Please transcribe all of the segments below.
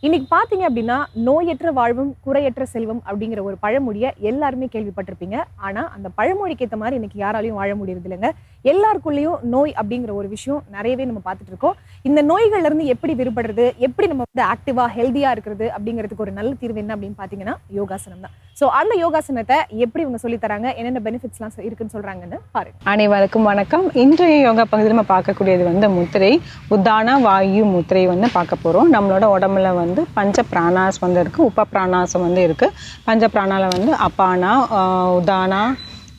இன்னைக்கு பார்த்தீங்க அப்படின்னா நோயற்ற வாழ்வும் குறையற்ற செல்வம் அப்படிங்கிற ஒரு பழமொழியை எல்லாருமே கேள்விப்பட்டிருப்பீங்க. ஆனா அந்த பழமொழிக்கு ஏற்ற மாதிரி இன்னைக்கு யாராலையும் வாழ முடியறது இல்லைங்க எல்லாருக்குள்ளேயும் நோய் அப்படிங்கிற ஒரு விஷயம் நிறையவே நம்ம பார்த்துட்டு இருக்கோம். இந்த நோய்கள்ல இருந்து எப்படி விடுபடுறது எப்படி நம்ம வந்து ஆக்டிவா ஹெல்த்தியா இருக்கிறது அப்படிங்கிறதுக்கு ஒரு நல்ல தீர்வு என்ன அப்படின்னு பாத்தீங்கன்னா யோகாசனம் தான். ஸோ அந்த யோகாசனத்தை எப்படி இவங்க சொல்லி தராங்க என்னென்ன பெனிஃபிட்ஸ்லாம் இருக்குன்னு சொல்றாங்கன்னு பாருங்க. அனைவருக்கும் வணக்கம். இன்றைய யோகா பகுதியில் நம்ம பார்க்கக்கூடியது வந்து முத்திரை உத்தான வாயு முத்திரை வந்து பார்க்க போகிறோம் நம்மளோட உடம்புல வந்து பஞ்ச பிராணாஸ் வந்து இருக்குது உப பிராணாசம் வந்து இருக்குது பஞ்ச பிராணால வந்து அப்பானா உதானா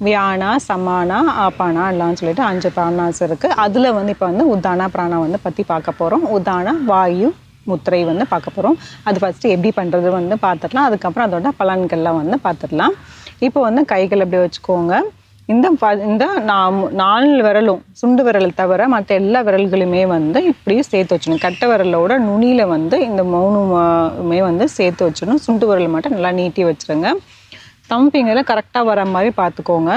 வியானா சமானா ஆப்பானா எல்லாம் சொல்லிட்டு அஞ்சு பிராணாஸ் இருக்குது அதில் வந்து இப்போ வந்து உத்தானா பிராணா வந்து பற்றி பார்க்க போகிறோம் உதானா வாயு முத்திரை வந்து பார்க்க போகிறோம் அது ஃபஸ்ட்டு எப்படி பண்ணுறது வந்து பார்த்துடலாம். அதுக்கப்புறம் அதோட பலன்கள்லாம் வந்து பார்த்துடலாம். இப்போ வந்து கைகள் எப்படி வச்சுக்கோங்க. இந்த ப- இந்த நாலு விரலும் சுண்டு விரல் தவிர மற்ற எல்லா விரல்களுமே வந்து இப்படி சேர்த்து வச்சிடணும் கட்டை விரலோட நுனியில் வந்து இந்த மௌனமே வந்து சேர்த்து வச்சிடணும். சுண்டு விரல் மட்டும் நல்லா நீட்டி வச்சிருங்க. தம் ஃபிங்கரில் கரெக்டாக வர மாதிரி பார்த்துக்கோங்க.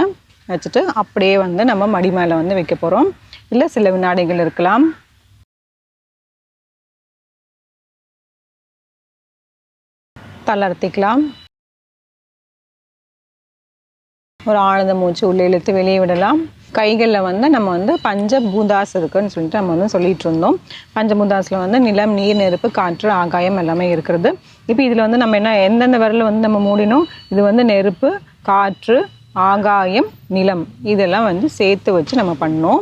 வச்சுட்டு அப்படியே வந்து நம்ம மடி மேலே வந்து வைக்க போகிறோம் இல்லை சில வினாடிகள் இருக்கலாம். தளர்த்திக்கலாம் ஒரு ஆழ்ந்த மூச்சு உள்ளே இழுத்து வெளியே விடலாம். கைகளில் வந்து நம்ம வந்து பஞ்சபூதாஸ் இருக்குன்னு சொல்லிட்டு நம்ம வந்து சொல்லிட்டு இருந்தோம். பஞ்சபூதாஸில் வந்து நிலம் நீர் நெருப்பு காற்று ஆகாயம் எல்லாமே இருக்கிறது. இப்போ இதில் வந்து நம்ம என்ன எந்தெந்த விரலில் வந்து நம்ம மூடினோம்? இது வந்து நெருப்பு காற்று ஆகாயம் நிலம். இதெல்லாம் வந்து சேர்த்து வச்சு நம்ம பண்ணோம்.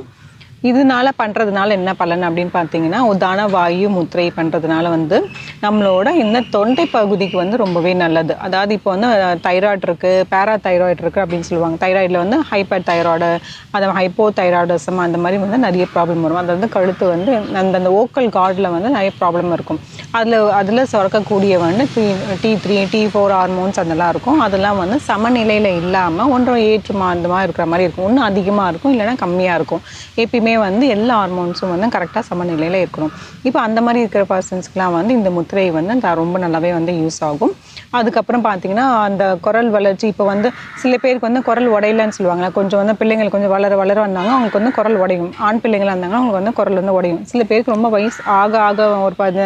இதனால பண்ணுறதுனால என்ன பலன் அப்படின்னு பார்த்தீங்கன்னா உதான வாயு முத்திரை பண்ணுறதுனால வந்து நம்மளோட இந்த தொண்டை பகுதிக்கு வந்து ரொம்பவே நல்லது. அதாவது இப்போ வந்து தைராய்டு இருக்குது பேரா தைராய்டு இருக்குது அப்படின்னு சொல்லுவாங்க. தைராய்டில் வந்து ஹைப்பர் தைராய்டு அந்த ஹைப்போ தைராய்டிசம் அந்த மாதிரி வந்து நிறைய ப்ராப்ளம் வரும். அது வந்து கழுத்து வந்து அந்த அந்த ஓக்கல் கார்டில் வந்து நிறைய ப்ராப்ளம் இருக்கும். அதில் அதில் சுரக்கக்கூடிய வந்து T T three T four hormones அதெல்லாம் இருக்கும். அதெல்லாம் வந்து சமநிலையில் இல்லாமல் ஒன்றும் ஏற்று மாதிரி இருக்கிற மாதிரி இருக்கும். ஒன்றும் அதிகமாக இருக்கும் இல்லைன்னா கம்மியாக இருக்கும். எப்பயுமே வந்து எல்லா ஹார்மோன்ஸும் வந்து கரெக்டாக சமநிலையில் இருக்கணும். இப்போ அந்த மாதிரி இருக்கிற பர்சன்ஸ்க்குலாம் வந்து இந்த முத்திரை வந்து த- ரொம்ப நல்லாவே வந்து யூஸ் ஆகும். அதுக்கப்புறம் பார்த்தீங்கன்னா அந்த குரல் வளர்ச்சி இப்போ வந்து சில பேருக்கு வந்து குரல் உடையலன்னு சொல்லுவாங்க கொஞ்சம் வந்து பிள்ளைங்கள் கொஞ்சம் வளர வளர வந்தாங்க அவங்களுக்கு வந்து குரல் உடையும். ஆண் பிள்ளைங்களாக இருந்தாங்கன்னா அவங்களுக்கு வந்து குரல் வந்து உடையும். சில பேருக்கு ரொம்ப வயசு ஆக ஆக ஒரு பதி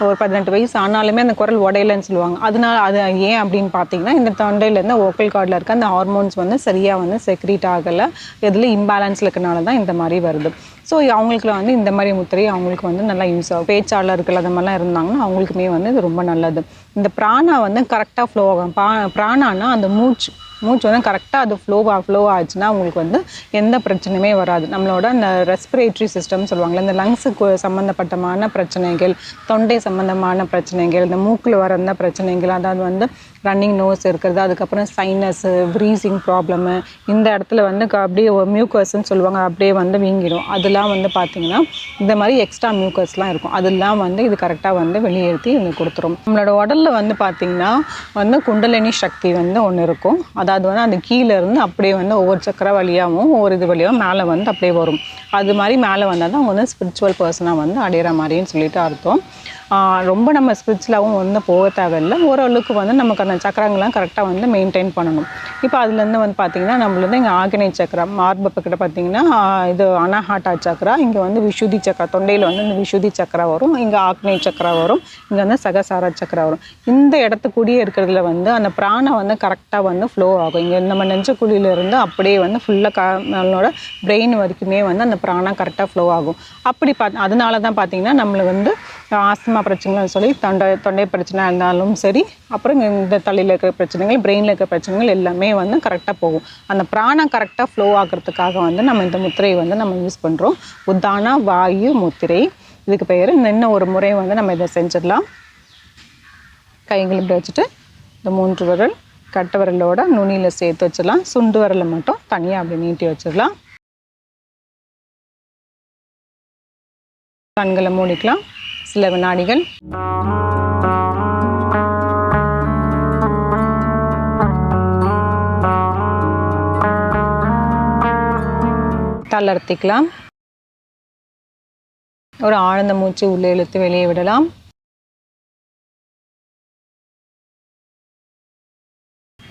ஒரு பதினெட்டு வயசு ஆனாலுமே அந்த குரல் உடையலன்னு சொல்லுவாங்க. அதனால அது ஏன் அப்படின்னு பார்த்தீங்கன்னா இந்த தொண்டையிலேருந்து ஓக்கல் கார்டில் இருக்க அந்த ஹார்மோன்ஸ் வந்து சரியாக வந்து செக்ரீட் ஆகலை. இதில் இம்பேலன்ஸில் இருக்கனால தான் இந்த மாதிரி வருது. ஸோ அவங்களுக்குலாம் வந்து இந்த மாதிரி முத்திரை அவங்களுக்கு வந்து நல்லா யூஸ் ஆகும். பேச்சாளர்கள் அது மாதிரிலாம் இருந்தாங்கன்னா அவங்களுக்குமே வந்து இது ரொம்ப நல்லது. இந்த பிராணா வந்து கரெக்டாக ஃப்ளோ ஆகும். பா பிராணானா அந்த மூச்சு மூச்சு வந்து கரெக்டாக அது ஃப்ளோ ஃப்ளோ ஆச்சுன்னா அவங்களுக்கு வந்து எந்த பிரச்சனையுமே வராது. நம்மளோட அந்த ரெஸ்பிரேட்டரி சிஸ்டம் சொல்லுவாங்கள்ல இந்த லங்ஸுக்கு சம்மந்தப்பட்டமான பிரச்சனைகள் தொண்டை சம்மந்தமான பிரச்சனைகள் இந்த மூக்கில் வர அந்த பிரச்சனைகள் அதாவது வந்து ரன்னிங் நோஸ் இருக்கிறது அதுக்கப்புறம் சைனஸு ப்ரீசிங் ப்ராப்ளமு இந்த இடத்துல வந்து க- அப்படியே மியூக்கர்ஸ்ன்னு சொல்லுவாங்க அப்படியே வந்து வீங்கிடும். அதெல்லாம் வந்து பார்த்தீங்கன்னா இந்த மாதிரி எக்ஸ்ட்ரா மியூக்கர்ஸ்லாம் இருக்கும். அதெல்லாம் வந்து இது கரெக்டாக வந்து வெளியேற்றி இது கொடுத்துரும். நம்மளோட உடலில் வந்து பார்த்திங்கன்னா வந்து குண்டலினி சக்தி வந்து ஒன்று இருக்கும். அதாவது வந்து அந்த கீழேருந்து அப்படியே வந்து ஒவ்வொரு சக்கர வழியாகவும் ஒவ்வொரு இது வழியாகவும் மேலே வந்து அப்படியே வரும். அது மாதிரி மேலே வந்தால் தான் அவங்க வந்து ஸ்பிரிச்சுவல் பர்சனாக வந்து அடையிற மாதிரின்னு சொல்லிட்டு அர்த்தம். ரொம்ப நம்ம ஸ்பிரிச்சுவலாகவும் வந்து போக தேவையில்லை. ஓரளவுக்கு வந்து நமக்கு அந்த சக்கரங்கள்லாம் கரெக்டாக வந்து மெயின்டைன் பண்ணணும். இப்போ அதுலேருந்து வந்து பார்த்திங்கன்னா நம்மளது இங்கே ஆகினை சக்கரம் மார்பப்பக்கிட்ட பார்த்திங்கன்னா பார்த்தீங்கன்னா இது அனாஹாட்டா சக்கரா இங்கே வந்து விஷுதி சக்கரா தொண்டையில் வந்து இந்த விஷுதி சக்கரா வரும் இங்கே ஆக்னை சக்கரா வரும் இங்கே வந்து சகசார சக்கரா வரும். இந்த இடத்துக்குடியே இருக்கிறதுல வந்து அந்த பிராணம் வந்து கரெக்டாக வந்து ஃப்ளோ ஆகும். இங்கே நம்ம நெஞ்சக்குழியிலேருந்து அப்படியே வந்து ஃபுல்லாக க நம்மளோட பிரெயின் வரைக்குமே வந்து அந்த பிராணம் கரெக்டாக ஃப்ளோ ஆகும். அப்படி பா அதனால தான் பார்த்திங்கன்னா நம்மளுக்கு வந்து ஆஸ்துமா பிரச்சனைகள்னு சொல்லி தொண்டை தொண்டை பிரச்சனை இருந்தாலும் சரி அப்புறம் இந்த தலையில் இருக்கிற பிரச்சனைகள் பிரெயினில் இருக்கிற பிரச்சனைகள் எல்லாமே வந்து கரெக்டாக போகும். அந்த பிராணம் கரெக்டாக ஃப்ளோ ஆகிறதுக்காக வந்து நம்ம இந்த முத்திரையை வந்து நம்ம யூஸ் பண்ணுறோம் உத்தான வாயு முத்திரை. இதுக்கு பெயர் இன்னும் ஒரு முறை வந்து நம்ம இதை செஞ்சிடலாம். கைகள் இப்படி வச்சுட்டு இந்த மூன்று விரல் கட்டை விரலோட நுனியில் சேர்த்து வச்சிடலாம். சுண்டு விரலை மட்டும் தனியாக அப்படி நீட்டி வச்சிடலாம். கண்களை மூடிக்கலாம். சில வினாடிகள். தளர்த்திக்கலாம். ஒரு ஆழ்ந்த மூச்சு உள்ளே இழுத்து வெளியே விடலாம்.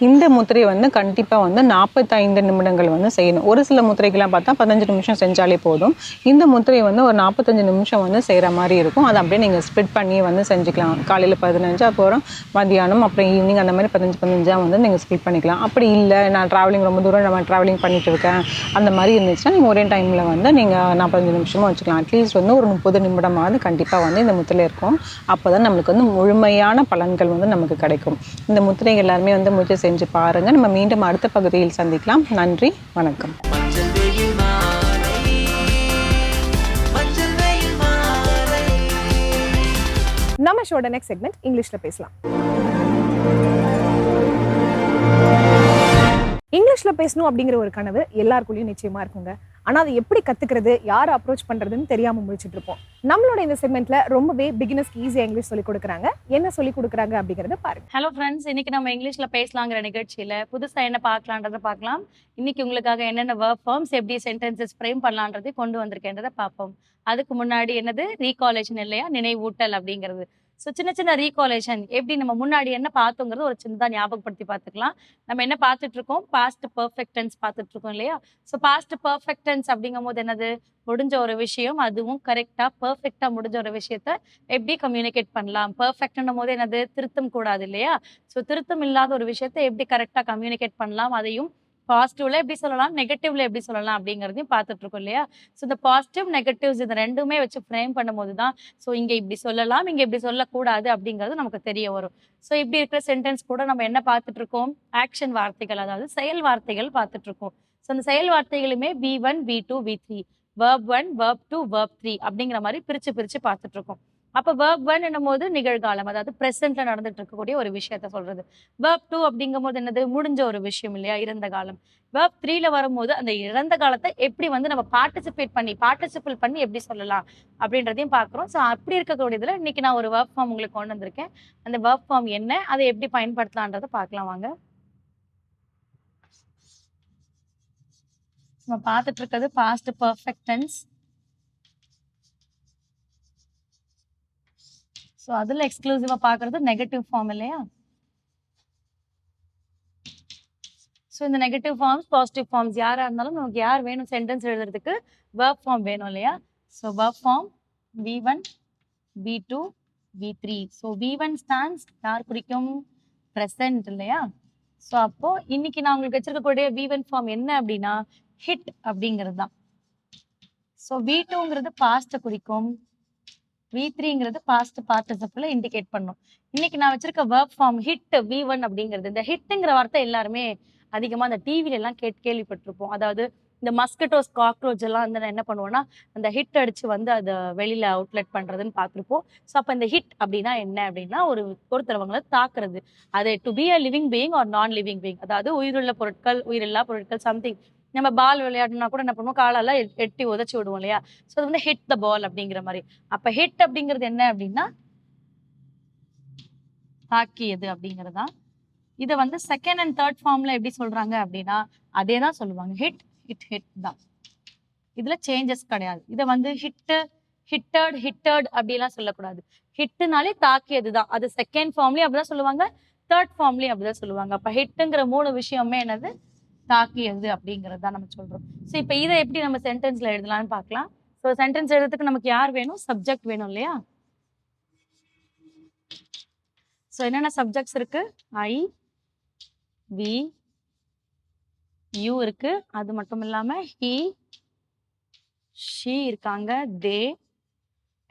இந்த முத்திரை வந்து கண்டிப்பாக வந்து நாற்பத்தைந்து நிமிடங்கள் வந்து செய்யணும். ஒரு சில முத்திரைக்கெல்லாம் பார்த்தா பதினஞ்சு நிமிஷம் செஞ்சாலே போதும். இந்த முத்திரையை வந்து ஒரு நாற்பத்தஞ்சு நிமிஷம் வந்து செய்கிற மாதிரி இருக்கும். அதை அப்படியே நீங்கள் ஸ்ப்ளிட் பண்ணி வந்து செஞ்சுக்கலாம். காலையில் பதினஞ்சு அப்புறம் மதியானம் அப்புறம் ஈவினிங் அந்த மாதிரி பதினஞ்சு பதினஞ்சாக வந்து நீங்கள் ஸ்ப்ளிட் பண்ணிக்கலாம். அப்படி இல்லை நான் ட்ராவலிங் ரொம்ப தூரம் நம்ம ட்ராவலிங் பண்ணிட்டு இருக்கேன். அந்த மாதிரி இருந்துச்சுன்னா நீங்கள் ஒரே டைமில் வந்து நீங்கள் நாற்பத்தஞ்சு நிமிஷமும் வச்சுக்கலாம். அட்லீஸ்ட் வந்து ஒரு முப்பது நிமிடமாவது கண்டிப்பாக வந்து இந்த முத்திரை இருக்கும். அப்போ தான் நம்மளுக்கு வந்து முழுமையான பலன்கள் வந்து நமக்கு கிடைக்கும். இந்த முத்திரைகள் எல்லாருமே வந்து முயற்சி செஞ்சு பாருங்கள் நம்ம மீண்டும் அடுத்த பகுதியில் சந்திக்கலாம். நன்றி வணக்கம். நம்ம ஷோட நெக்ஸ்ட் செக்மெண்ட் இங்கிலீஷ்ல பேசலாம். இங்கிலீஷில் பேசணும் அப்படிங்கிற ஒரு கனவு எல்லாருக்குள்ளேயும் நிச்சயமாக இருக்குங்க. ஆனால் அதை எப்படி கத்துக்கிறது யாரை அப்ரோச் பண்ணுறதுன்னு தெரியாமல் முடிச்சுட்டு இருப்போம். நம்மளோட இந்த செக்மெண்ட்ல ரொம்பவே பிகினர்ஸ்க்கு ஈஸியாக இங்கிலீஷ் சொல்லி கொடுக்குறாங்க. என்ன சொல்லி கொடுக்குறாங்க அப்படிங்கிறத பாருங்க. ஹலோ ஃப்ரெண்ட்ஸ் இன்னைக்கு நம்ம இங்கிலீஷில் பேசலாங்கிற நிகழ்ச்சியில புதுசாக என்ன பார்க்கலான்றதை பார்க்கலாம். இன்னைக்கு உங்களுக்காக என்னென்ன ஒர்க் ஃபார்ம்ஸ் எப்படி சென்டென்சஸ் ஃப்ரேம் பண்ணலான்றதை கொண்டு வந்திருக்கேன்றதை பார்ப்போம். அதுக்கு முன்னாடி என்னது? ரீகாலேஷன் இல்லையா? நினைவூட்டல் அப்படிங்கிறது. ஸோ சின்ன சின்ன ரீகாலேஷன் எப்படி நம்ம முன்னாடி என்ன பார்த்தோங்கிறது ஒரு சின்னதாக ஞாபகப்படுத்தி பார்த்துக்கலாம். நம்ம என்ன பார்த்துட்டு இருக்கோம் பாஸ்ட் பர்ஃபெக்டன்ஸ் பார்த்துட்டு இருக்கோம் இல்லையா? ஸோ பாஸ்ட் பர்ஃபெக்டன்ஸ் அப்படிங்கும் போது என்னது? முடிஞ்ச ஒரு விஷயம் அதுவும் கரெக்டாக பர்ஃபெக்டாக முடிஞ்ச ஒரு விஷயத்த எப்படி கம்யூனிகேட் பண்ணலாம்? பர்ஃபெக்ட்னும் போது என்னது? திருத்தம் கூடாது இல்லையா? ஸோ திருத்தம் இல்லாத ஒரு விஷயத்தை எப்படி கரெக்டாக கம்யூனிகேட் பண்ணலாம்? அதையும் பாசிட்டிவ்ல எப்படி சொல்லலாம் நெகட்டிவ்ல எப்படி சொல்லலாம் அப்படிங்கிறதையும் பார்த்துட்டு இருக்கோம் இல்லையா? ஸோ இந்த பாசிட்டிவ் நெகட்டிவ்ஸ் இது ரெண்டுமே வச்சு ஃப்ரேம் பண்ணும்போது தான் ஸோ இங்கே இப்படி சொல்லலாம் இங்கே இப்படி சொல்லக்கூடாது அப்படிங்கிறது நமக்கு தெரிய வரும். ஸோ இப்படி இருக்கிற சென்டென்ஸ் கூட நம்ம என்ன பார்த்துட்டு இருக்கோம் ஆக்ஷன் வார்த்தைகள் அதாவது செயல் வார்த்தைகள் பார்த்துட்டு இருக்கோம் ஸோ அந்த செயல் வார்த்தைகளுமே V one V two V three verb one verb two verb three அப்படிங்கிற மாதிரி பிரிச்சு பிரிச்சு பார்த்துட்டு இருக்கோம் அப்போ வேர்ப் ஒன் என்னும் போது நிகழ்காலம் அதாவது பிரசன்ட்ல நடந்துட்டு இருக்கக்கூடிய ஒரு விஷயத்த சொல்றது. வேர்ப் டூ அப்படிங்கும் போது என்னது? முடிஞ்ச ஒரு விஷயம் இல்லையா? இறந்த காலம். வேர்ப் த்ரீல வரும்போது அந்த இறந்த காலத்தை எப்படி வந்து நம்ம பார்ட்டிசிபேட் பண்ணி பார்ட்டிசிபேட் பண்ணி எப்படி சொல்லலாம் அப்படின்றதையும் பார்க்குறோம். ஸோ அப்படி இருக்கக்கூடியதுல இன்னைக்கு நான் ஒரு வேர்ப் ஃபார்ம் உங்களுக்கு கொண்டு வந்திருக்கேன். அந்த வேர்ப் ஃபார்ம் என்ன? அதை எப்படி பயன்படுத்தலான்றதை பார்க்கலாம் வாங்க. நம்ம பார்த்துட்டு இருக்கிறது பாஸ்ட் பர்ஃபெக்ட் ஸோ அதில் எக்ஸ்க்ளூசிவாக பார்க்குறது நெகட்டிவ் ஃபார்ம் இல்லையா? ஸோ இந்த நெகட்டிவ் ஃபார்ம்ஸ் பாசிட்டிவ் ஃபார்ம்ஸ் யாராக இருந்தாலும் நமக்கு யார் வேணும் சென்டென்ஸ் எழுதுறதுக்கு வேர்ப் ஃபார்ம் வேணும் இல்லையா? So verb form V one V two V three so V one stands யார் குறிக்கும்? ப்ரெசன்ட் இல்லையா? ஸோ அப்போ இன்னைக்கு நான் உங்களுக்கு வச்சிருக்கக்கூடிய வி ஒன் ஃபார்ம் என்ன அப்படின்னா ஹிட் அப்படிங்கிறது தான் ஸோ வி டூங்கிறது பாஸ்ட்டை குறிக்கும். வி த்ரீங்கிறது பாஸ்ட் பார்ட்டிசிபிள் இண்டிகேட் பண்ணும். இன்னைக்கு நான் வச்சிருக்க work form hit V one அப்படிங்கிறது இந்த ஹிட்டுங்கிற வார்த்தை எல்லாருமே அதிகமாக அந்த டிவில எல்லாம் கேட் கேள்விப்பட்டிருப்போம். அதாவது இந்த மஸ்கட்டோஸ் காக்ரோச் எல்லாம் வந்து நான் என்ன பண்ணுவோம்னா அந்த ஹிட் அடிச்சு வந்து அதை வெளியில அவுட்லெட் பண்றதுன்னு பார்த்துருப்போம். ஸோ அப்போ இந்த ஹிட் அப்படின்னா என்ன அப்படின்னா ஒரு ஒருத்தரவங்களை தாக்குறது. அது to be a living being or non living being அதாவது உயிருள்ள பொருட்கள் உயிரில்லா பொருட்கள் சம்திங் நம்ம பால் விளையாடினா கூட என்ன பண்ணுவோம்? காலால எட்டி உதச்சி விடுவோம் இல்லையா? ஸோ அது வந்து ஹிட் த பால் அப்படிங்கிற மாதிரி. அப்ப ஹிட் அப்படிங்கிறது என்ன அப்படின்னா தாக்கியது அப்படிங்கிறது தான். இதை வந்து செகண்ட் அண்ட் தேர்ட் ஃபார்ம்ல எப்படி சொல்றாங்க அப்படின்னா அதே தான் சொல்லுவாங்க. ஹிட் ஹிட் ஹிட் தான். இதுல சேஞ்சஸ் கிடையாது. இதை வந்து ஹிட்டு ஹிட்டர்ட் ஹிட்டர்ட் அப்படிலாம் சொல்லக்கூடாது. ஹிட்டுனாலே தாக்கியது தான். அது செகண்ட் ஃபார்ம்லயும் அப்படிதான் சொல்லுவாங்க தேர்ட் ஃபார்ம்லயும் அப்படிதான் சொல்லுவாங்க. அப்ப ஹிட்டுங்கிற மூணு விஷயமே என்னது? தாக்கியது அப்படிங்கிறது தான் நம்ம சொல்றோம். ஸோ இப்போ இதை எப்படி நம்ம சென்டென்ஸில் எழுதலாம்னு பார்க்கலாம். ஸோ சென்டென்ஸ் எழுதுறதுக்கு நமக்கு யார் வேணும்? சப்ஜெக்ட் வேணும் இல்லையா? ஸோ என்னென்ன சப்ஜெக்ட்ஸ் இருக்கு? ஐ வி யூ இருக்கு. அது மட்டும் இல்லாம ஹி ஷீ இருக்காங்க. தே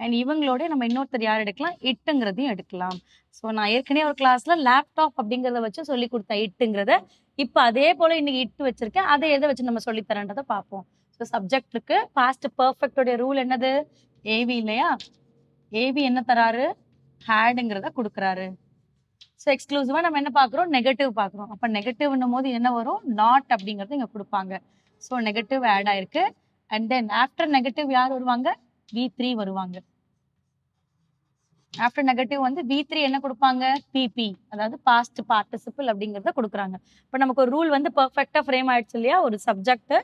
அண்ட் இவங்களோட நம்ம இன்னொருத்தர் யார் எடுக்கலாம்? இட்டுங்கிறதையும் எடுக்கலாம். ஸோ நான் ஏற்கனவே ஒரு கிளாஸ்ல லேப்டாப் அப்படிங்கிறத வச்சு சொல்லி கொடுத்தேன் இட்டுங்கிறத இப்போ அதே போல இன்னைக்கு இட்டு வச்சிருக்கேன். அதை எதை வச்சு நம்ம சொல்லி தரேன்றதை பார்ப்போம் ஸோ சப்ஜெக்ட் இருக்கு பாஸ்ட் பர்ஃபெக்டோடைய ரூல் என்னது? ஏவி இல்லையா? ஏவி என்ன தராரு? ஹேடுங்கிறத கொடுக்குறாரு. ஸோ எக்ஸ்க்ளூசிவாக நம்ம என்ன பார்க்குறோம்? நெகட்டிவ் பார்க்குறோம். அப்போ நெகட்டிவ்னும் போது என்ன வரும்? நாட் அப்படிங்கிறது இங்கே கொடுப்பாங்க. ஸோ நெகட்டிவ் ஆட் ஆயிருக்கு. அண்ட் தென் ஆஃப்டர் நெகட்டிவ் யார் வருவாங்க? வி த்ரீ வருவாங்க. ஆஃப்டர் நெகட்டிவ் வந்து வி த்ரீ என்ன கொடுப்பாங்க? பிபி அதாவது பாஸ்ட் பார்ட்டிசிபிள் அப்படிங்கிறத கொடுக்குறாங்க. இப்போ நமக்கு ஒரு ரூல் வந்து பர்ஃபெக்டாக ஃப்ரேம் ஆயிடுச்சு இல்லையா? ஒரு சப்ஜெக்ட்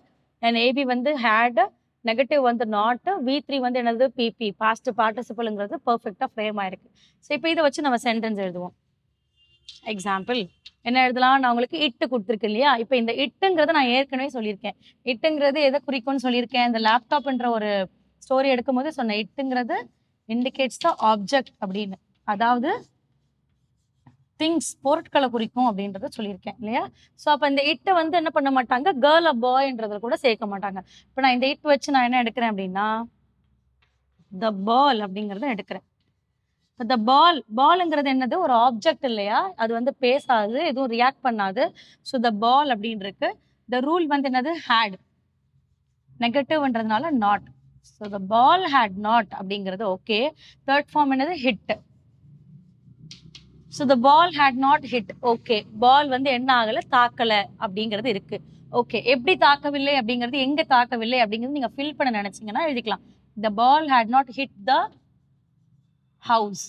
அண்ட் ஏபி வந்து ஹேட் நெகட்டிவ் வந்து நாட் வி த்ரீ வந்து என்னது? பிபி பாஸ்ட் பார்ட்டிசிபிள்ங்கிறது பர்ஃபெக்டாக ஃப்ரேம் ஆயிருக்கு. ஸோ இப்போ இதை வச்சு நம்ம சென்டென்ஸ் எழுதுவோம். எக்ஸாம்பிள் என்ன எழுதலாம்? நான் உங்களுக்கு இட்டு கொடுத்துருக்கேன் இல்லையா? இப்போ இந்த இட்டுங்கிறத நான் ஏற்கனவே சொல்லியிருக்கேன். இட்டுங்கிறது எதை குறிக்கும்னு சொல்லியிருக்கேன்? இந்த லேப்டாப்ன்ற ஒரு ஸ்டோரி எடுக்கும்போது சொன்னேன் இட்டுங்கிறது இண்டிகேட்ஸ் த ஆப்ஜெக்ட் அப்படின்னு. அதாவது திங்ஸ் பொருட்களை குறிக்கும் அப்படின்றத சொல்லியிருக்கேன் இல்லையா? ஸோ அப்போ இந்த இட்டை வந்து என்ன பண்ண மாட்டாங்க? கேர்ள் அ பாய்ன்றத கூட சேர்க்க மாட்டாங்க. இப்போ நான் இந்த இட் வச்சு நான் என்ன எடுக்கிறேன் அப்படின்னா த பால் அப்படிங்கிறத எடுக்கிறேன். இப்போ த பால் பாலுங்கிறது என்னது? ஒரு ஆப்ஜெக்ட் இல்லையா? அது வந்து பேசாது எதுவும் ரியாக்ட் பண்ணாது. ஸோ த பால் அப்படின்னு இருக்கு த ரூல் வந்து என்னது? Had நெகட்டிவ்ன்றதுனால not so the ball had not அப்படிங்கிறது ஓகே தேர்ட் ஃபார்ம் என்னது? Hit so the ball had not hit okay ball வந்து என்ன ஆகல? தாக்கல அப்படிங்கிறது இருக்கு. ஓகே எப்படி தாக்கவில்லை அப்படிங்கிறது எங்க தாக்கவில்லை அப்படிங்கிறது நீங்க ஃபில் பண்ண நினைச்சீங்கன்னா எழுதிக்கலாம். The ball had not hit the house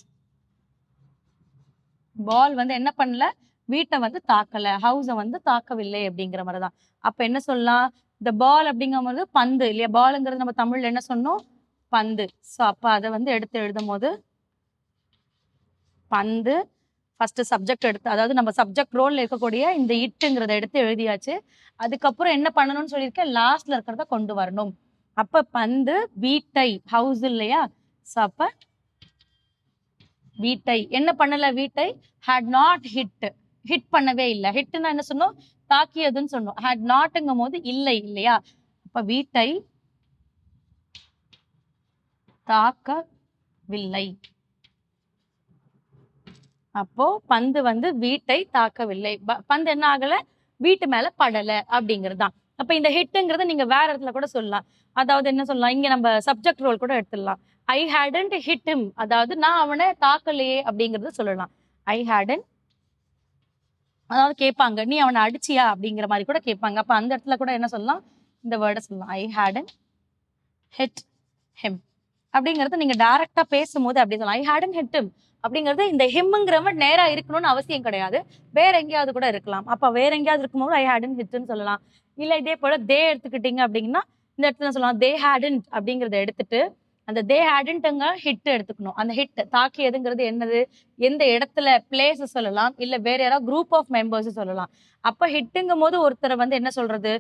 ball வந்து என்ன பண்ணல? வீட்டை வந்து தாக்கல. ஹவுஸை வந்து தாக்கவில்லை அப்படிங்கிற மாதிரி தான் அப்ப என்ன சொல்லலாம்? இந்த பால் அப்படிங்கும்போது பந்து இல்லையா? பாலுங்கிறது நம்ம தமிழ்ல என்ன சொன்னோம்? பந்து. ஸோ அப்ப அதை வந்து எடுத்து எழுதும் போது பந்து ஃபர்ஸ்ட் சப்ஜெக்ட் எடுத்து அதாவது நம்ம சப்ஜெக்ட் ரோல்ல இருக்கக்கூடிய இந்த இட்டுங்கிறத எடுத்து எழுதியாச்சு. அதுக்கப்புறம் என்ன பண்ணணும்னு சொல்லியிருக்கேன்? லாஸ்ட்ல இருக்கிறத கொண்டு வரணும். அப்ப பந்து வீட்டை ஹவுஸ் இல்லையா? ஸோ அப்ப வீட்டை. என்ன பண்ணல வீட்டை? ஹேட் நாட் ஹிட் ஹிட் பண்ணவே இல்லை. ஹிட்னா என்ன சொன்னோம்? தாக்கியதுன்னு சொன்னோம். ஹேட் நாட்டுங்கும் போது இல்லை இல்லையா? அப்ப வீட்டை தாக்கவில்லை. அப்போ பந்து வந்து வீட்டை தாக்கவில்லை. ப- பந்து என்ன ஆகல? வீட்டு மேல படல அப்படிங்கிறது தான். அப்ப இந்த ஹிட்டுங்கிறத நீங்க வேற இடத்துல கூட சொல்லலாம். அதாவது என்ன சொல்லலாம்? இங்க நம்ம சப்ஜெக்ட் ரோல் கூட எடுத்துடலாம். I hadn't hit him. அதாவது நான் அவனை தாக்கலையே அப்படிங்கறத சொல்லலாம். ஐ ஹேடன் அதாவது கேட்பாங்க நீ அவனை அடிச்சியா? அப்படிங்கிற மாதிரி கூட கேட்பாங்க. அப்போ அந்த இடத்துல கூட என்ன சொல்லலாம்? இந்த வேர்டை சொல்லலாம். ஐ ஹேடன் ஹிட் ஹெம் அப்படிங்கிறத நீங்கள் டேரெக்டாக பேசும்போது அப்படி சொல்லலாம். I hadn't hit him. அப்படிங்கிறது இந்த ஹெம்முங்கிறவன் நேராக இருக்கணும்னு அவசியம் கிடையாது. வேற எங்கேயாவது கூட இருக்கலாம். அப்போ வேற எங்கேயாவது இருக்கும்போது ஐ ஹேடன் ஹிட்னு சொல்லலாம். இல்லை இதே போல் தே எடுத்துக்கிட்டீங்க அப்படின்னா இந்த இடத்துல சொல்லலாம் தே ஹேடன் அப்படிங்கிறத எடுத்துட்டு அந்த தே ஹேடன்ட்டுங்க ஹிட் எடுத்துக்கணும். அந்த ஹிட் தாக்கியதுங்கிறது என்னது? எந்த இடத்துல பிளேஸ் சொல்லலாம்? இல்ல வேற யாராவது குரூப் ஆஃப் மெம்பர்ஸ் சொல்லலாம். அப்ப ஹிட்டுங்கும் போது ஒருத்தரை வந்து என்ன சொல்றது?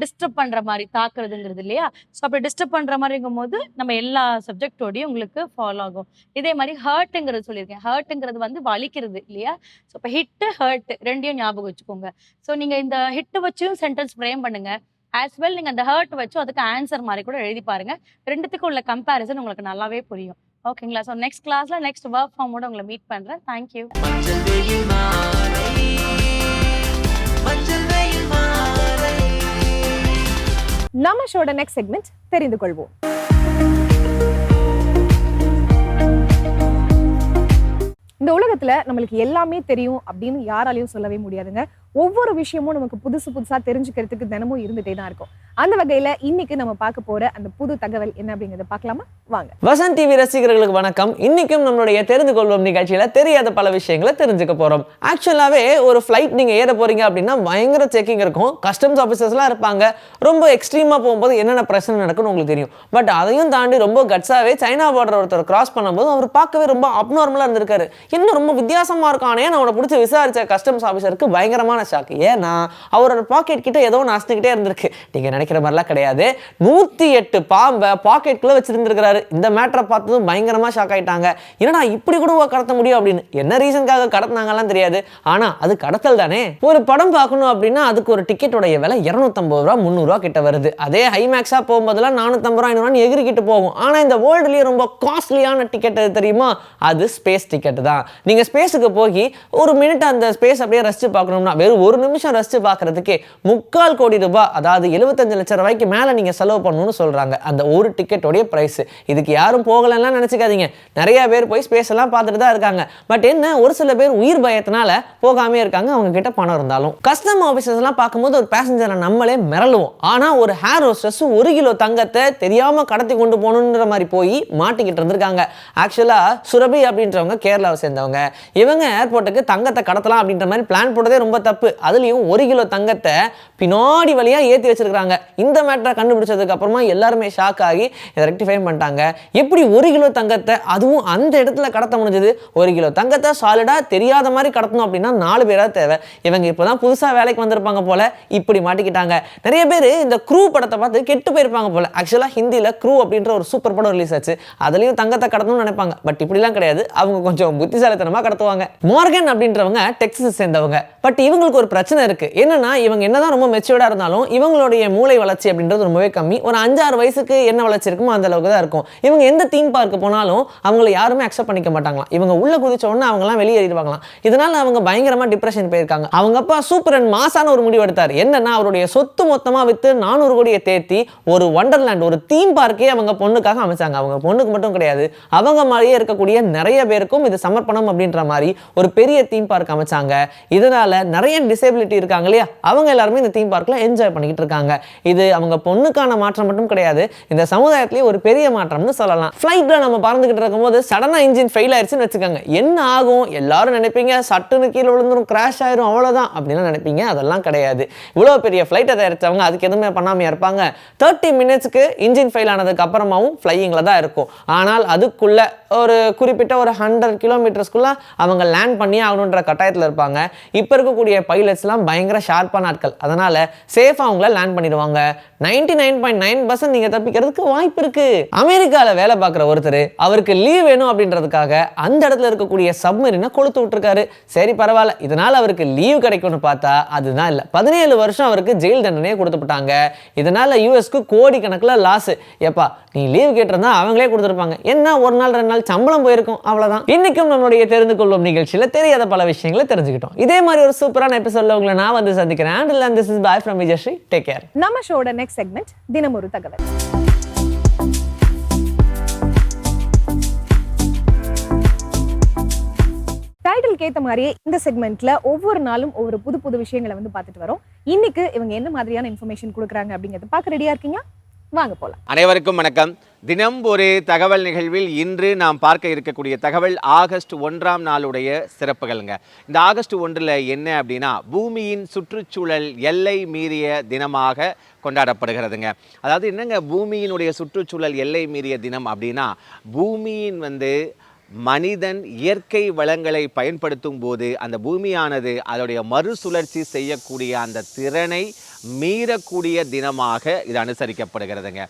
டிஸ்டர்ப் பண்ற மாதிரி தாக்குறதுங்கிறது இல்லையா? ஸோ அப்படி டிஸ்டர்ப் பண்ற மாதிரிங்கும் போது நம்ம எல்லா சப்ஜெக்டோடையும் உங்களுக்கு ஃபாலோ ஆகும். இதே மாதிரி ஹர்ட்டுங்கிறது சொல்லியிருக்கேன். ஹர்ட்டுங்கிறது வந்து வலிக்கிறது இல்லையா? ஸோ இப்போ ஹிட்டு ஹர்ட் ரெண்டையும் ஞாபகம் வச்சுக்கோங்க. ஸோ நீங்க இந்த ஹிட்டு வச்சும் சென்டென்ஸ் ஃப்ரேம் பண்ணுங்க. ஆஸ் வெல் நீங்க அந்த ஹர்ட் வச்சும் அதுக்கு ஆன்சர் மாதிரி கூட எழுதி பாருங்க. ரெண்டுத்துக்கும் உள்ள கம்பேரிசன் உங்களுக்கு நல்லாவே புரியும். ஓகேங்களா ஸோ நெக்ஸ்ட் கிளாஸ்ல நெக்ஸ்ட் ஒர்க் ஃபார்மோட உங்களை மீட் பண்றேன். தேங்க்யூ நம்ம ஷோட நெக்ஸ்ட் செக்மெண்ட் தெரிந்து கொள்வோம். இந்த உலகத்துல நம்மளுக்கு எல்லாமே தெரியும் அப்படின்னு யாராலையும் சொல்லவே முடியாதுங்க. ஒவ்வொரு விஷயமும் நமக்கு புதுசு புதுசா தெரிஞ்சுக்கிறதுக்கு தினமும் இருந்துகிட்டே தான் இருக்கும். அந்த வகையில இன்னைக்கு நம்ம பார்க்க போற அந்த புது தகவல் என்ன அப்படிங்கறத பார்க்கலாமா? வாங்க. வசந்த் டிவி ரசிகர்களுக்கு வணக்கம். இன்னைக்கும் நம்மளுடைய தெரிந்து கொள்வோம் நிகழ்ச்சியில தெரியாத பல விஷயங்களை தெரிஞ்சுக்க போறோம். ஆக்சுவலாவே ஒரு ஃப்ளைட் நீங்க ஏற போறீங்க அப்படின்னா பயங்கர செக்கிங் இருக்கும். கஸ்டம்ஸ் ஆஃபீஸர்ஸ்லாம் இருப்பாங்க. ரொம்ப எக்ஸ்ட்ரீமா போகும்போது என்னென்ன பிரச்சனை நடக்கும்னு உங்களுக்கு தெரியும். பட் அதையும் தாண்டி ரொம்ப கட்ஸாவே சைனா பார்டர் ஒருத்தர் கிராஸ் பண்ணும்போது அவர் பார்க்கவே ரொம்ப அப்நார்மலா இருந்திருக்காரு. இன்னும் ரொம்ப வித்தியாசமா இருக்கானே நான் அவனை பிடிச்சி விசாரிச்ச கஸ்டம்ஸ் ஆஃபீஸருக்கு பயங்கரமான ஷாக் ஏன்னா அவரோட பாக்கெட் கிட்ட ஏதோ ஒன்று நசுக்கிட்டே இருந்திருக்கு. நீங்க நினைக்கிற மாதிரிலாம் கிடையாது. நூத்தி எட்டு பாம்பை பாக்கெட்குள்ள வச்சுருந்துருக்கிறாரு. இந்த மேட்டரை பார்த்ததும் பயங்கரமா ஷாக் ஆயிட்டாங்க. என்னடா இப்படி கூட கடத்த முடியும் அப்படின்னு. என்ன ரீசனுக்காக கடத்தினாங்கலாம் தெரியாது. ஆனா அது கடத்தல் தானே? ஒரு படம் பார்க்கணும் அப்படின்னா அதுக்கு ஒரு டிக்கெட்டுடைய விலை இரநூத்தம்பது ரூபா முந்நூறுரூவா கிட்ட வருது. அதே ஹைமேக்ஸாக போகும்போதெல்லாம் நானூற்றம்பது ரூபா ஐநூறுவா எகிரிக்கிட்டு போகும். ஆனா இந்த வேர்ல்டுலேயே ரொம்ப காஸ்ட்லியான டிக்கெட் எது தெரியுமா? அது ஸ்பேஸ் டிக்கெட் தான். நீங்க ஸ்பேஸுக்கு போய் ஒரு மினிட் அந்த ஸ்பேஸ் அப்படியே ரசிச்சு பார்க்கணும்னா வெறும் ஒரு நிமிஷம் ரசிச்சு பார்க்கறதுக்கே முக்கால் கோடி ரூபாய் அதாவது எழுபத்தஞ்சு லட்ச ரூபாய்க்கு மேலே நீங்கள் செலவு பண்ணணும்னு சொல்கிறாங்க அந்த ஒரு டிக்கெட்டோடைய ப்ரைஸ் இதுக்கு யாரும் போகலன்னா நினச்சிக்காதீங்க. நிறைய பேர் போய் ஸ்பேஸ் எல்லாம் பார்த்துட்டு தான் இருக்காங்க. பட் என்ன ஒரு சில பேர் உயிர் பயத்தினால போகாமே இருக்காங்க. அவங்க கிட்ட பணம் இருந்தாலும். கஸ்டம் ஆஃபீஸர்ஸ்லாம் பார்க்கும்போது ஒரு பேசஞ்சரை நம்மளே மிரளுவோம். ஆனால் ஒரு ஹேர் ஹோஸ்டஸ் ஒரு கிலோ தங்கத்தை தெரியாமல் கடத்தி கொண்டு போகணுன்ற மாதிரி போய் மாட்டிக்கிட்டு இருந்திருக்காங்க. ஆக்சுவலாக சுரபி அப்படின்றவங்க கேரளாவை சேர்ந்தவங்க. இவங்க ஏர்போர்ட்டுக்கு தங்கத்தை கடத்தலாம் அப்படின்ற மாதிரி பிளான் போட்டதே ரொம்ப தப்பு. தப்பு அதுலேயும் ஒரு கிலோ தங்கத்தை பின்னாடி வழியாக ஏற்றி வச்சிருக்காங்க இந்த மேட்டரை கண்டுபிடிச்சதுக்கு அப்புறமா எல்லாருமே ஷாக் ஆகி இதை ரெக்டிஃபை பண்ணிட்டாங்க. எப்படி ஒரு கிலோ தங்கத்தை அதுவும் அந்த இடத்துல கடத்த முடிஞ்சது? ஒரு கிலோ தங்கத்தை சாலிடாக தெரியாத மாதிரி கடத்தணும் அப்படின்னா நாலு பேராக தேவை. இவங்க இப்போ தான் புதுசாக வேலைக்கு வந்திருப்பாங்க போல இப்படி மாட்டிக்கிட்டாங்க. நிறைய பேர் இந்த க்ரூ படத்தை பார்த்து கெட்டு போயிருப்பாங்க போல. ஆக்சுவலாக ஹிந்தியில் க்ரூ அப்படின்ற ஒரு சூப்பர் படம் ரிலீஸ் ஆச்சு. அதுலேயும் தங்கத்தை கடத்தணும்னு நினைப்பாங்க. பட் இப்படிலாம் கிடையாது. அவங்க கொஞ்சம் புத்திசாலித்தனமாக கடத்துவாங்க. மார்கன் அப்படின்றவங்க டெக்ஸஸ் சேர்ந்தவங்க. பட் இவங்களுக்கு ஒரு பிரச்சனை இருக்குது என்னென்னா இவங்க என்னதான் ரொம்ப மெச்சூர்டாக இருந்தாலும் இவங்களுடைய மூளை வளர்ச்சி அப்படின்றது ரொம்பவே கம்மி. ஒரு அஞ்சாறு வயசுக்கு என்ன வளர்ச்சி இருக்குமோ அந்த அளவுக்கு தான் இருக்கும். இவங்க எந்த தீம் பார்க்கு போனாலும் அவங்கள யாருமே அக்செப்ட் பண்ணிக்க மாட்டாங்களாம். இவங்க உள்ள குதிச்ச உடனே அவங்கலாம் வெளியேறிடுவாங்களாம் இதனால அவங்க பயங்கரமா டிப்ரெஷன் போயிருக்காங்க. அவங்க அப்பா சூப்பர் அண்ட் மாசான ஒரு முடிவு எடுத்தார். என்னன்னா அவருடைய சொத்து மொத்தமா வித்து நானூறு கோடியை தேத்தி ஒரு வண்டர்லேண்ட் ஒரு தீம் பார்க்கே அவங்க பொண்ணுக்காக அமைச்சாங்க. அவங்க பொண்ணுக்கு மட்டும் கிடையாது. அவங்க மாதிரியே இருக்கக்கூடிய நிறைய பேருக்கும் இது சமர்ப்பணம் அப்படின்ற மாதிரி ஒரு பெரிய தீம் பார்க் அமைச்சாங்க. இதனால நிறைய டிசேபிலிட்டி இருக்காங்க இல்லையா? அவங்க எல்லாருமே இந்த தீம் பார்க்ல என்ஜாய் பண்ணிக்கிட்டு இருக்காங்க. இது அவங்க பொண்ணுக்கான மாற்றம் மட்டும் கிடையாது. இந்த சமுதாயத்திலேயே ஒரு பெரிய மாற்றம்னு சொல்லலாம். ஃப்ளைட்டில் நம்ம பறந்துக்கிட்டு இருக்கும்போது சடனாக இன்ஜின் ஃபெயில் ஆயிடுச்சுன்னு வச்சுக்கோங்க. என்ன ஆகும்? எல்லாரும் நினைப்பீங்க சட்டுன்னு கீழே விழுந்துரும் கிராஷ் ஆயிரும் அவ்வளோதான் அப்படின்னு நினைப்பீங்க. அதெல்லாம் கிடையாது. இவ்வளோ பெரிய ஃப்ளைட்டை தயாரிச்சவங்க அதுக்கு எதுவுமே பண்ணாமையா இருப்பாங்க. தேர்ட்டி மினிட்ஸ்க்கு இன்ஜின் ஃபெயில் ஆனதுக்கு அப்புறமாவும் ஃப்ளையிங்கில் தான் இருக்கும். ஆனால் அதுக்குள்ள ஒரு குறிப்பிட்ட ஒரு ஹண்ட்ரட் கிலோமீட்டர்ஸ்க்குள்ளே அவங்க லேண்ட் பண்ணி ஆகணுன்ற கட்டாயத்தில் இருப்பாங்க. இப்போ இருக்கக்கூடிய பைலட்ஸ்லாம் பயங்கர ஷார்ப்பான ஆட்கள். அதனால் சேஃபாக அவங்கள லேண்ட் பண்ணிடுவாங்க. Ninety nine point nine percent நீங்கள் தப்பிக்கிறதுக்கு வாய்ப்பு இருக்கு. அமெரிக்காவில் வேலை பார்க்குற ஒருத்தர் அவருக்கு லீவ் வேணும் அப்படின்றதுக்காக அந்த இடத்துல இருக்கக்கூடிய சப்மரினை கொளுத்து விட்டுருக்காரு. சரி பரவாயில்ல. இதனால் அவருக்கு லீவ் கிடைக்கும்னு பார்த்தா அதுதான் இல்லை. பதினேழு வருஷம் அவருக்கு ஜெயில் தண்டனையே கொடுத்துட்டாங்க இதனால் யூஎஸ்க்கு கோடி கணக்கில் லாஸ் ஏப்பா நீ லீவ் கேட்டிருந்தா அவங்களே கொடுத்துருப்பாங்க. என்ன ஒரு நாள் ரெண்டு நாள் சம்பளம் போயிருக்கும்? அவ்வளோதான் இன்னைக்கும் நம்மளுடைய தெரிந்து கொள்ளும் நிகழ்ச்சியில் தெரியாத பல விஷயங்களை தெரிஞ்சுக்கிட்டோம். இதே மாதிரி ஒரு சூப்பரான எபிசோட்ல உங்களை நான் வந்து சந்திக்கிறேன். And this is bye from Vijayasri take care நம்ம ஷோட நெக்ஸ்ட் செக்மெண்ட் தினமொரு தகவல். டைட்டிலுக்கு ஏத்த மாதிரியே இந்த செக்மெண்ட்ல ஒவ்வொரு நாளும் ஒவ்வொரு புது புது விஷயங்களை வந்து பார்த்துட்டு வரோம். இன்னைக்கு இவங்க என்ன மாதிரியான இன்ஃபர்மேஷன் கொடுக்குறாங்க அப்படிங்கறத பார்க்க ரெடியா இருக்கீங்களா? வாங்க போலாம். அனைவருக்கும் வணக்கம். தினம் ஒரு தகவல் நிகழ்வில் இன்று நாம் பார்க்க இருக்கக்கூடிய தகவல் ஆகஸ்ட் ஒன்றாம் நாளுடைய சிறப்புகள்ங்க. இந்த ஆகஸ்ட் ஒன்றில் என்ன அப்படின்னா பூமியின் சுற்றுச்சூழல் எல்லை மீறிய தினமாக கொண்டாடப்படுகிறதுங்க. அதாவது என்னங்க பூமியினுடைய சுற்றுச்சூழல் எல்லை மீறிய தினம் அப்படின்னா பூமியின் வந்து மனிதன் இயற்கை வளங்களை பயன்படுத்தும் போது அந்த பூமியானது அதோடைய மறுசுழற்சி செய்யக்கூடிய அந்த திறனை மீறக்கூடிய தினமாக இது அனுசரிக்கப்படுகிறதுங்க.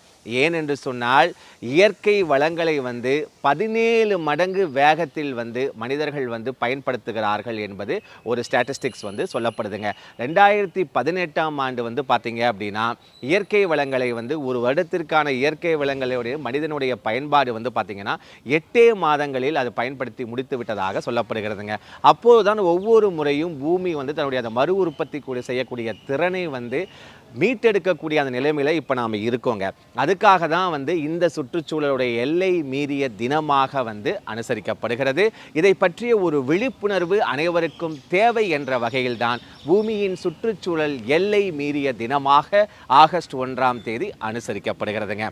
ஏன் என்று சொன்னால் இயற்கை வளங்களை வந்து பதினேழு மடங்கு வேகத்தில் வந்து மனிதர்கள் வந்து பயன்படுத்துகிறார்கள் என்பது ஒரு ஸ்டாட்டிஸ்டிக்ஸ் வந்து சொல்லப்படுதுங்க. ரெண்டாயிரத்தி பதினெட்டாம் ஆண்டு வந்து பார்த்தீங்க அப்படின்னா இயற்கை வளங்களை வந்து ஒரு வருடத்திற்கான இயற்கை வளங்களுடைய மனிதனுடைய பயன்பாடு வந்து பார்த்திங்கன்னா எட்டே மாதங்களில் அது பயன்படுத்தி முடித்து விட்டதாக சொல்லப்படுகிறதுங்க. அப்போது தான் ஒவ்வொரு முறையும் பூமி வந்து தன்னுடைய அந்த மறு உற்பத்தி கூட செய்யக்கூடிய திறனை வந்து மீட்டெடுக்கக்கூடிய அந்த நிலைமையில் இப்போ நாம் இருக்கோங்க. அதுக்காக தான் வந்து இந்த சுற்றுச்சூழலுடைய எல்லை மீறிய தினமாக வந்து அனுசரிக்கப்படுகிறது. இதை பற்றிய ஒரு விழிப்புணர்வு அனைவருக்கும் தேவை என்ற வகையில்தான் பூமியின் சுற்றுச்சூழல் எல்லை மீறிய தினமாக ஆகஸ்ட் ஒன்றாம் தேதி அனுசரிக்கப்படுகிறதுங்க.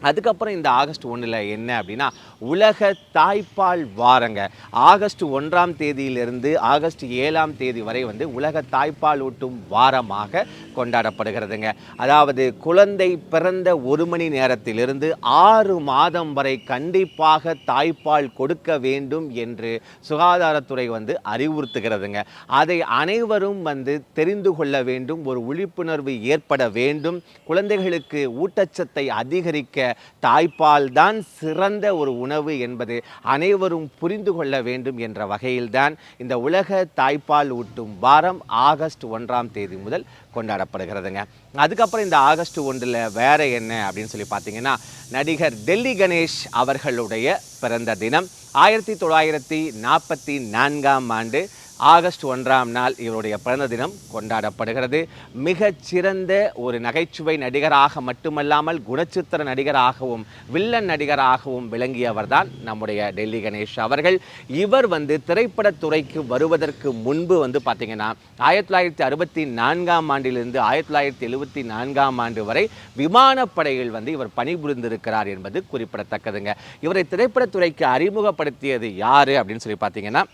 அதுக்கப்புறம் இந்த ஆகஸ்ட் ஒன்றில் என்ன அப்படின்னா உலக தாய்ப்பால் வாரங்க. ஆகஸ்ட் ஒன்றாம் தேதியிலிருந்து ஆகஸ்ட் ஏழாம் தேதி வரை வந்து உலக தாய்ப்பால் ஊட்டும் வாரமாக கொண்டாடப்படுகிறதுங்க. அதாவது குழந்தை பிறந்த ஒரு மணி நேரத்திலிருந்து ஆறு மாதம் வரை கண்டிப்பாக தாய்ப்பால் கொடுக்க வேண்டும் என்று சுகாதாரத்துறை வந்து அறிவுறுத்துகிறதுங்க. அதை அனைவரும் வந்து தெரிந்து கொள்ள வேண்டும் ஒரு விழிப்புணர்வு ஏற்பட வேண்டும். குழந்தைகளுக்கு ஊட்டச்சத்தை அதிகரிக்க தாய்ப்பால் தான் சிறந்த ஒரு உணவு என்பது அனைவரும் புரிந்து கொள்ள வேண்டும் என்ற வகையில்தான் இந்த உலக தாய்ப்பால் ஊட்டும் வாரம் ஆகஸ்ட் ஒன்றாம் தேதி முதல் கொண்டாடப்படுகிறதுங்க. அதுக்கப்புறம் இந்த ஆகஸ்ட் ஒன்றில் வேற என்ன அப்படின்னு சொல்லி பார்த்தீங்கன்னா நடிகர் டெல்லி கணேஷ் அவர்களுடைய பிறந்த தினம். ஆயிரத்தி தொள்ளாயிரத்தி நாற்பத்தி நான்காம் ஆண்டு ஆகஸ்ட் ஒன்றாம் நாள் இவருடைய பிறந்த தினம் கொண்டாடப்படுகிறது. மிகச்சிறந்த ஒரு நகைச்சுவை நடிகராக மட்டுமல்லாமல் குணச்சித்திர நடிகராகவும் வில்லன் நடிகராகவும் விளங்கியவர் தான் நம்முடைய டெல்லி கணேஷ் அவர்கள். இவர் வந்து திரைப்படத்துறைக்கு வருவதற்கு முன்பு வந்து பார்த்தீங்கன்னா ஆயிரத்தி தொள்ளாயிரத்தி அறுபத்தி நான்காம் ஆண்டிலிருந்து ஆயிரத்தி தொள்ளாயிரத்தி எழுபத்தி நான்காம் ஆண்டு வரை விமானப்படையில் வந்து இவர் பணிபுரிந்திருக்கிறார் என்பது குறிப்பிடத்தக்கதுங்க. இவரை திரைப்படத்துறைக்கு அறிமுகப்படுத்தியது யார் அப்படின்னு சொல்லி பார்த்தீங்கன்னா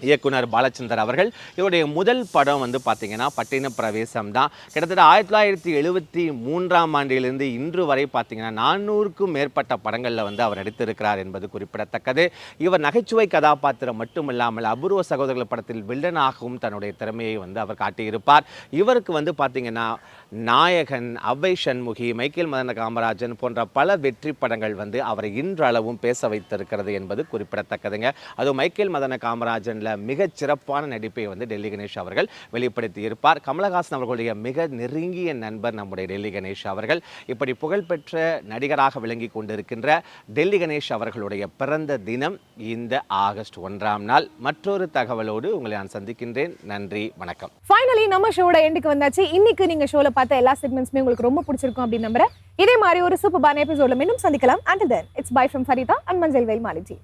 இயக்குனர் பாலச்சந்தர் அவர்கள். இவருடைய முதல் படம் வந்து பார்த்திங்கன்னா பட்டின பிரவேசம் தான். கிட்டத்தட்ட ஆயிரத்தி தொள்ளாயிரத்தி எழுபத்தி மூன்றாம் ஆண்டிலிருந்து இன்று வரை பார்த்திங்கன்னா நானூறுக்கும் மேற்பட்ட படங்களில் வந்து அவர் நடித்திருக்கிறார் என்பது குறிப்பிடத்தக்கது. இவர் நகைச்சுவை கதாபாத்திரம் மட்டுமில்லாமல் அபூர்வ சகோதரர்கள் படத்தில் வில்லனாகவும் தன்னுடைய திறமையை வந்து அவர் காட்டியிருப்பார். இவருக்கு வந்து பார்த்திங்கன்னா நாயகன் அவ்வை சண்முகி மைக்கேல் மதன காமராஜன் போன்ற பல வெற்றி படங்கள் வந்து அவரை இன்றளவும் பேச வைத்திருக்கிறது என்பது குறிப்பிடத்தக்கதுங்க. அதுவும் மைக்கேல் மதன காமராஜன் காமராஜன்ல மிகச் சிறப்பான நடிப்பை வந்து டெல்லி கணேஷ் அவர்கள் வெளிப்படுத்தி இருப்பார் கமலஹாசன் அவர்களுடைய மிக நெருங்கிய நண்பர் நம்முடைய டெல்லி கணேஷ் அவர்கள். இப்படி புகழ்பெற்ற நடிகராக விளங்கி கொண்டிருக்கின்ற டெல்லி கணேஷ் அவர்களுடைய பிறந்த தினம் இந்த ஆகஸ்ட் ஒன்றாம் நாள். மற்றொரு தகவலோடு உங்களை நான் சந்திக்கின்றேன். நன்றி வணக்கம். ஃபைனலி நம்ம ஷோட எண்டுக்கு வந்தாச்சு. இன்னைக்கு நீங்க ஷோல பார்த்த எல்லா செக்மெண்ட்ஸுமே உங்களுக்கு ரொம்ப பிடிச்சிருக்கும் அப்படின்னு நம்புறேன். இதே மாதிரி ஒரு சூப்பர் பான மீண்டும் சந்திக்கலாம். And then it's bye from Farida and மஞ்சள் வெயில் மாலிஜி